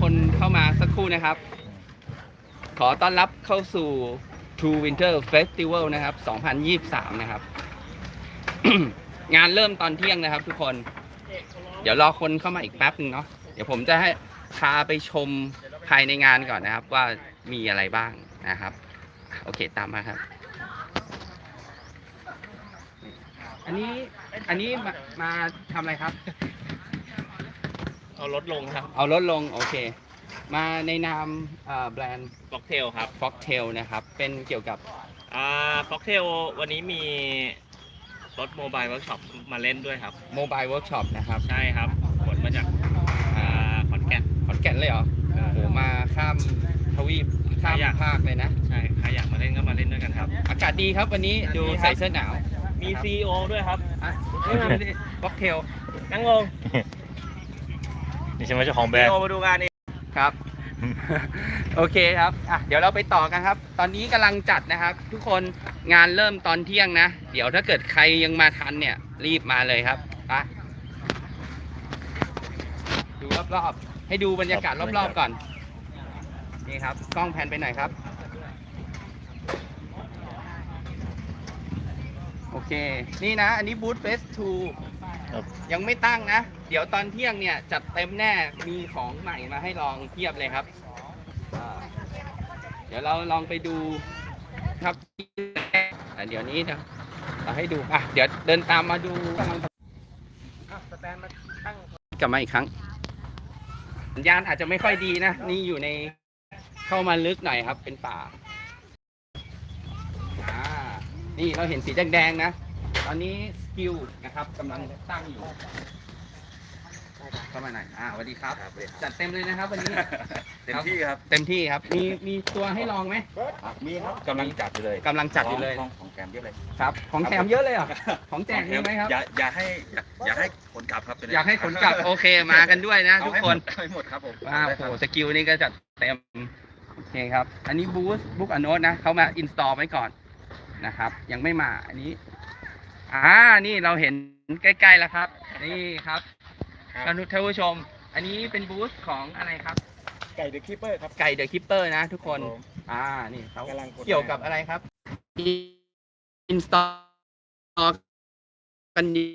คนเข้ามาสักครู่นะครับ ขอต้อนรับเข้าสู่ True Winter Festival นะครับ 2023 นะครับ งานเริ่มตอนเที่ยงนะครับ ทุกคน เดี๋ยวรอคนเข้ามาอีกแป๊บหนึ่งเนาะ เดี๋ยวผมจะให้พาไปชมภายในงานก่อนนะครับ ว่ามีอะไรบ้างนะครับ โอเคตามมาครับ อันนี้อันนี้มามาทำอะไรครับ เอาลดลงครับเอาลดลงโอเค มาในนามเอ่อแบรนด์ฟ็อกเทลครับฟ็อกเทลนะครับ เป็นเกี่ยวกับอ่าฟ็อกเทลวันนี้มีรถโมบายเวิร์กช็อปมาเล่นด้วยครับโมบายเวิร์กช็อปนะครับ ใช่ครับขนมาจากอ่าขอนแก่นขอนแก่นเลยเหรอโอ้โหมาข้ามทวีปข้ามอยากภาคเลยนะ ใช่ใครอยากมาเล่นก็มาเล่นด้วยกันครับ อากาศดีครับวันนี้ดูดีครับใส่เสื้อหนาว มีซีโอด้วยครับอะนี่มาดิฟ็อกเทลนั่งลง นี่ใช่ไหมเจ้าของแบรซีนด์ โอมาดูงานนี้ครับ โอเคครับอะเดี๋ยวเราไปต่อกันครับ ตอนนี้กำลังจัดนะครับ ทุกคนงานเริ่มตอนเที่ยงนะ เดี๋ยวถ้าเกิดใครยังมาทันเนี่ย รีบมาเลยครับไปดูรอบๆให้ดูบรรยากาศรอบๆก่อน นี่ครับ กล้องแพนไปหน่อยครับ โอเค นี่นะ อันนี้บูธเฟสทู ครับ ยังไม่ตั้งนะ เดี๋ยวตอนเที่ยงเนี่ยจัดเต็มแน่มีของใหม่มาให้ลองเทียบเลยครับอ่าเดี๋ยวเราลองไปดูครับอะเดี๋ยวนี้นะเราให้ดูอะเดี๋ยวเดินตามมาดูกำลังสแตนมาตั้งกลับมาอีกครั้งสัญญาณอาจจะไม่ค่อยดีนะ นี่อยู่ในเข้ามาลึกหน่อยครับ เป็นป่าอ่านี่เราเห็นสีแดงๆนะ ตอนนี้สกิลนะครับกำลังตั้งอยู่เข้ามาหน่อยอ่าสวัสดีครับ จัดเต็มเลยนะครับวันนี้ เต็มที่ครับ เต็มที่ครับ มีมีตัวให้ลองไหม มีครับกำลังจัดอยู่เลยกำลังจัดอยู่เลย ของของแกมเยอะเลยครับ ของแถมเยอะเลยเหรอของแจกมีไหมครับ อย่าอย่าให้อย่าอย่าให้ขนกลับครับอยากให้ขนกลับโอเคมากันด้วยนะ เอาทุกให้คหมนดให้หมดครับผมว้าวโอ้โหสกิลนี่ก็จัดเต็ม โอเคครับ อันนี้บูสบุ๊กอโนตนะเขามาอินสตอลไว้ก่อนนะครับ ยังไม่มา อันนี้ อ่า นี่เราเห็นใกล้ๆแล้วครับ นี่ครับท่านผู้ชม อันนี้เป็นบูธของอะไรครับ ไก่เดอะคีเปอร์ครับ ไก่เดอะคิปเปอร์นะทุกคนอ่า นี่เขากำลังกด เกี่ยวกับอะไรครับ อินสตอลกันดี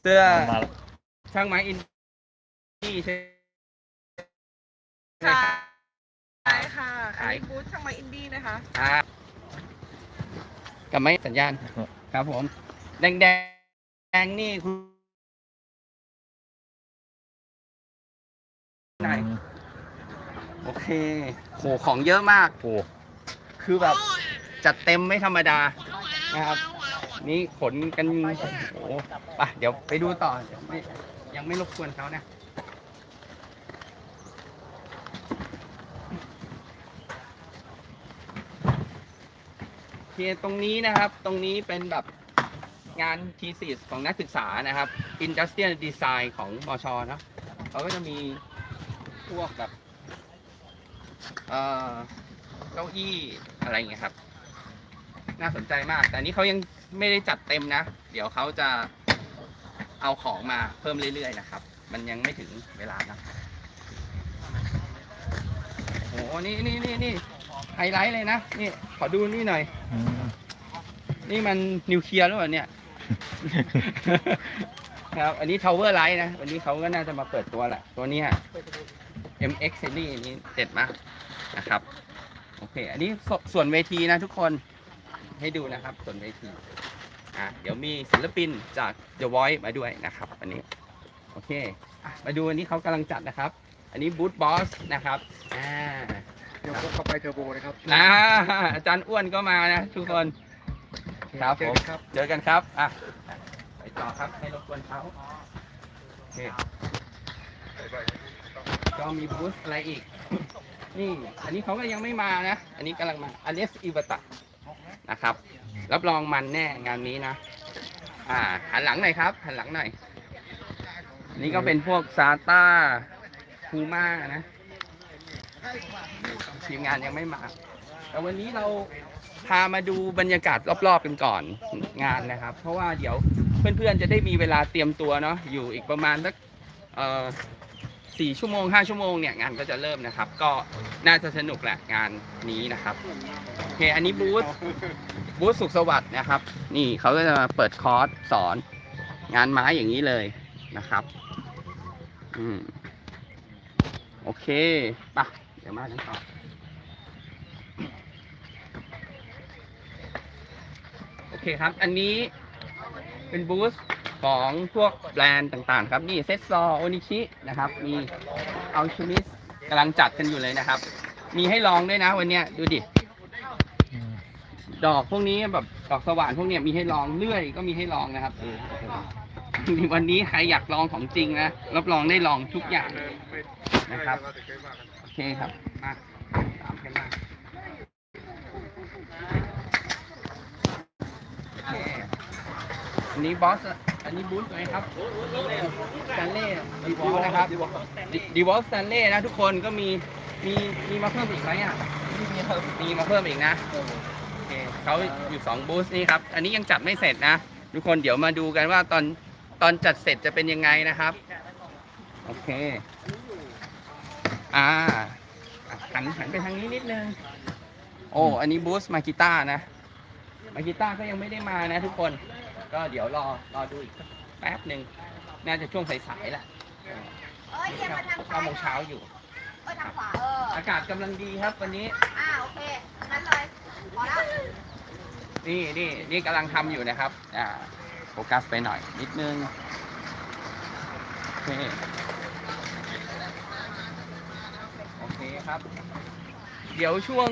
เสื้อ มาช่างไม้อินนี่ใช่ไหมใช่ครับ ใช่ค่ะขาย อันนี้บูธช่างไม้อินดี้นะคะ อ่า กับไม้สัญญาณ ครับผม แดงแดงๆนี่คุณไหนโอเคโหของเยอะมากโอ้คือแบบจัดเต็มไม่ธรรมดานะครับ นี่ขนกันโอ้โหไปเดี๋ยวไปดูต่อเดี๋ยวไม่ยังไม่รบกวนเขานะ โอเค ตรงนี้นะครับ ตรงนี้เป็นแบบงานทีสิสของนักศึกษานะครับ Industrial Design ของมชเนะเขาก็จะมีพวกแบบเอ่อเก้าอี้อะไรอย่างเงี้ยครับ น่าสนใจมาก แต่นนี้เขายังไม่ได้จัดเต็มนะ เดี๋ยวเขาจะเอาของมาเพิ่มเรื่อยๆนะครับ มันยังไม่ถึงเวลานะโอ้โหนี่นี่นี่นี่ ไฮไลท์เลยนะ นี่ ขอดูนี่หน่อย อืมนี่มันนิวเคลียร์หรือเปล่าเนี่ย ครับ อันนี้ Tower Light นะ วันนี้เขาก็น่าจะมาเปิดตัวแหละ ตัวเนี้ย MX Series นี้เด็ดมากนะครับ โอเค อันนี้สส่วนเวทีนะทุกคน ให้ดูนะครับ ส่วนเวที อะ เดี๋ยวมีศิลปินจาก The Voice มาด้วยนะครับวันนี้ โอเคอะมาดูอันนี้เขากำลังจัดนะครับ อันนี้บูธบอสนะครับ อ่า เดี๋ยวเข้าไปเทอร์โบนะครับอ่าอาจารย์อ้วนก็มานะทุกคนครับผมครับเจอกันครับอะไปต่อครับให้รบกวนเขาโอเคก็มีบูธอะไรอีก นี่ อันนี้เขาก็ยังไม่มานะ อันนี้กำลังมาอันนี้อิวตะนะครับ รับรองมันแน่งานนี้นะ อ่า หันหลังหน่อยครับ หันหลังหน่อยอันนี้ก็เป็นพวกซาต้าคูม่านะ ทีมงานยังไม่มา แต่วันนี้เราพามาดูบรรยากาศรอบๆกันก่อนงานนะครับ เพราะว่าเดี๋ยวเพื่อนๆจะได้มีเวลาเตรียมตัวเนาะอยู่อีกประมาณสักสี่ชั่วโมงห้าชั่วโมงเนี่ยงานก็จะเริ่มนะครับ ก็น่าจะสนุกแหละงานนี้นะครับโอเคอันนี้บูธบูธสุขสวัสดิ์นะครับ นี่เขาก็จะมาเปิดคอร์สสอน งานไม้อย่างนี้เลยนะครับ อืมโอเคปะ เดี๋ยวมากันต่อโอเคครับ อันนี้เป็นบูธของพวกแบรนด์ต่างๆ ครับ นี่เซตซอโอนิชินะครับ มีอัลชูมิสกำลังจัดกันอยู่เลยนะครับ มีให้ลองด้วยนะวันเนี้ยดูดิ ดอกพวกนี้แบบดอกสว่านพวกเนี้ยมีให้ลองเลื่อยก็มีให้ลองนะครับเออวันนี้ใครอยากลองของจริงนะรับรองได้ลองทุกอย่างนะครับ เคครับ มา ตามกันมาอันนี้บอส อันนี้บูธไหมครับสแตนเล่ดีวอลนะครับดีวอลสแตนเล่นะทุกคนก็มี มีมีมาเพิ่มอีกไหมอะ มีมาเพิ่มอีกนะโอเคเขาอยู่สองบูธนี่ครับ อันนี้ยังจัดไม่เสร็จนะ ทุกคนเดี๋ยวมาดูกันว่าตอนตอนจัดเสร็จจะเป็นยังไงนะครับ โอเค อ่าอะหันหันไปทางนี้นิดนึง โอ้ อันนี้บูธมากิต้านะ มากิต้าก็ยังไม่ได้มานะทุกคน ก็เดี๋ยวรอรอดูอีกสักแป๊บหนึ่งน่าจะช่วงสายๆแหละเอ้ยเยี่ยมมาทางซ้าเก้ายโมงเช้าอยู่ เอ้ยทางขวาเออ อากาศกำลังดีครับวันนี้ อ่าโอเคงั้นเลยพอแล้วนี่นี่นี่กำลังทำอยู่นะครับ อ่า โฟกัสไปหน่อยนิดนึงโอเค โอเคครับ เดี๋ยวช่วง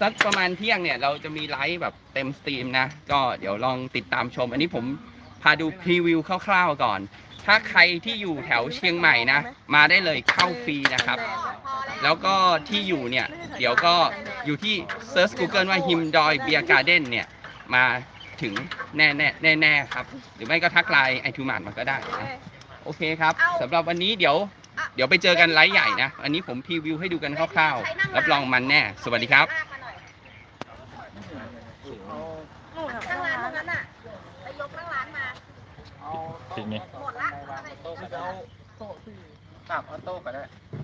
สักประมาณเที่ยงเนี่ย เราจะมีไลฟ์แบบเต็มสตรีมนะ ก็เดี๋ยวลองติดตามชม อันนี้ผมพาดูพรีวิวคร่าวๆก่อน ถ้าใครที่อยู่แถวเชียงใหม่นะ มาได้เลยเข้าฟรีนะครับ แล้วก็ที่อยู่เนี่ย เดี๋ยวก็อยู่ที่ Search Google ว่า Him Doi Beer Garden เนี่ย มาถึงแน่แน่แน่แน่ๆครับ หรือไม่ก็ทักไลน์ไอทูมานมาก็ได้นะ โอเคครับสำหรับวันนี้เดี๋ยว เดี๋ยวไปเจอกันไลฟ์ใหญ่นะ อันนี้ผมพรีวิวให้ดูกันคร่าวๆ รับรองมันแน่ สวัสดีครับ นั่งร้านตรงนั้นอะ ไปยกนั่งร้านมา จริงไหม หมดละโต๊ะไปเอาโต๊ะที่ตากเอาโต๊ะไปได้เ